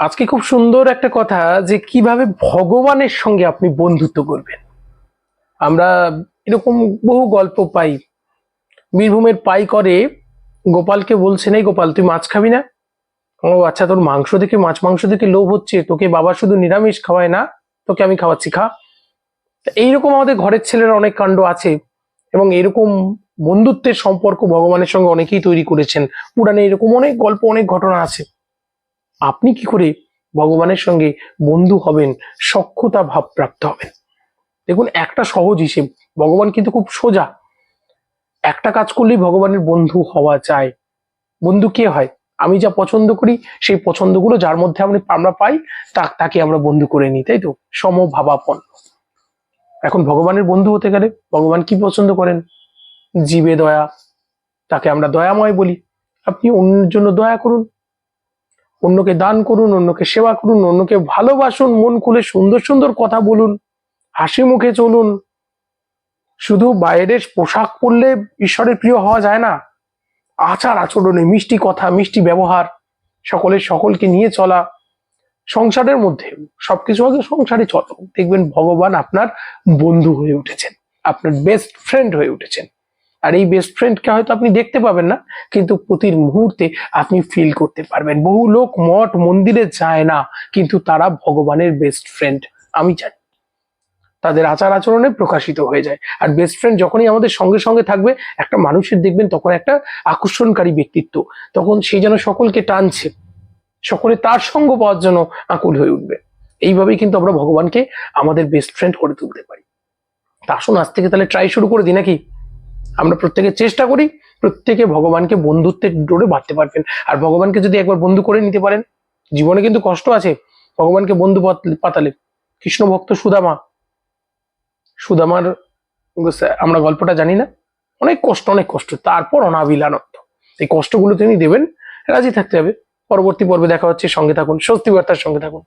আজকে খুব সুন্দর একটা কথা যে কীভাবে ভগবানের সঙ্গে আপনি বন্ধুত্ব করবেন। আমরা এরকম বহু গল্প পাই। বীরভূমের পাই করে গোপালকে বলছেন এই গোপাল, তুই মাছ খাবি না? ও আচ্ছা তোর মাংস দেখে, মাছ মাংস দেখে লোভ হচ্ছে। তোকে বাবা শুধু নিরামিষ খাওয়ায় না, তোকে আমি খাওয়াচ্ছি, খা। এইরকম আমাদের ঘরের ছেলের অনেক কাণ্ড আছে এবং এরকম বন্ধুত্বের সম্পর্ক ভগবানের সঙ্গে অনেকেই তৈরি করেছেন। পুরাণে এরকম অনেক গল্প, অনেক ঘটনা আছে। আপনি কি করে ভগবানের সঙ্গে বন্ধু হবেন সক্ষতা ভাবপ্রাপ্ত হবেন? দেখুন, একটা সহজ হিসেব, ভগবান কিন্তু খুব সোজা। একটা কাজ করলেই ভগবানের বন্ধু হওয়া যায়। বন্ধু কে হয়? আমি যা পছন্দ করি, সেই পছন্দগুলো যার মধ্যে আমরা আমরা পাই, তা, তাকে আমরা বন্ধু করে নিই, তাই তো? সমভাবাপন এখন ভগবানের বন্ধু হতে গেলে ভগবান কি পছন্দ করেন? জীবে দয়া, তাকে আমরা দয়াময় বলি। আপনি অন্যের জন্য দয়া করুন অন্যকে দান করুন, অন্যকে সেবা করুন, অন্যকে ভালোবাসুন, মন খুলে সুন্দর সুন্দর কথা বলুন, হাসি মুখে চলুন। শুধু বাইরের পোশাক পরলে ঈশ্বরের প্রিয় হওয়া যায় না। আচার আচরণে মিষ্টি কথা, মিষ্টি ব্যবহার, সকলের সকলকে নিয়ে চলা, সংসারের মধ্যে সবকিছু আগে সংসারে চলো। দেখবেন ভগবান আপনার বন্ধু হয়ে উঠেছেন, আপনার বেস্ট ফ্রেন্ড হয়ে উঠেছেন। আর এই বেস্ট ফ্রেন্ডকে হয়তো আপনি দেখতে পাবেন না, কিন্তু প্রতি মুহূর্তে আপনি ফিল করতে পারবেন। বহু লোক মঠ মন্দিরে যায় না, কিন্তু তারা ভগবানের বেস্ট ফ্রেন্ড আমি জানি তাদের আচার আচরণে প্রকাশিত হয়ে যায়। আর বেস্ট ফ্রেন্ড যখনই আমাদের সঙ্গে সঙ্গে থাকবে, একটা মানুষের দেখবেন তখন একটা আকর্ষণকারী ব্যক্তিত্ব। তখন সে যেন সকলকে টানছে, সকলে তার সঙ্গ পাওয়ার জন্য আকুল হয়ে উঠবে। এইভাবেই কিন্তু আমরা ভগবানকে আমাদের বেস্ট ফ্রেন্ড করে তুলতে পারি। তা আসুন, আজ থেকে তাহলে ট্রাই শুরু করে দিই নাকি? আমরা প্রত্যেকে চেষ্টা করি প্রত্যেকে ভগবানকে বন্ধুত্বের ডোরে বাঁধতে পারবেন। আর ভগবানকে যদি একবার বন্ধু করে নিতে পারেন, জীবনে কিন্তু কষ্ট আছে ভগবানকে বন্ধু পাত- পাতালে। কৃষ্ণ ভক্ত সুদামা। সুদামার আমরা গল্পটা জানি না। অনেক কষ্ট অনেক কষ্ট। তারপর অনাবিল আনন্দ এই কষ্টগুলো তিনি দেবেন, রাজি থাকতে হবে। পরবর্তী পর্বে দেখা হচ্ছে, সঙ্গে থাকুন। স্বস্তি বার্তার সঙ্গে থাকুন।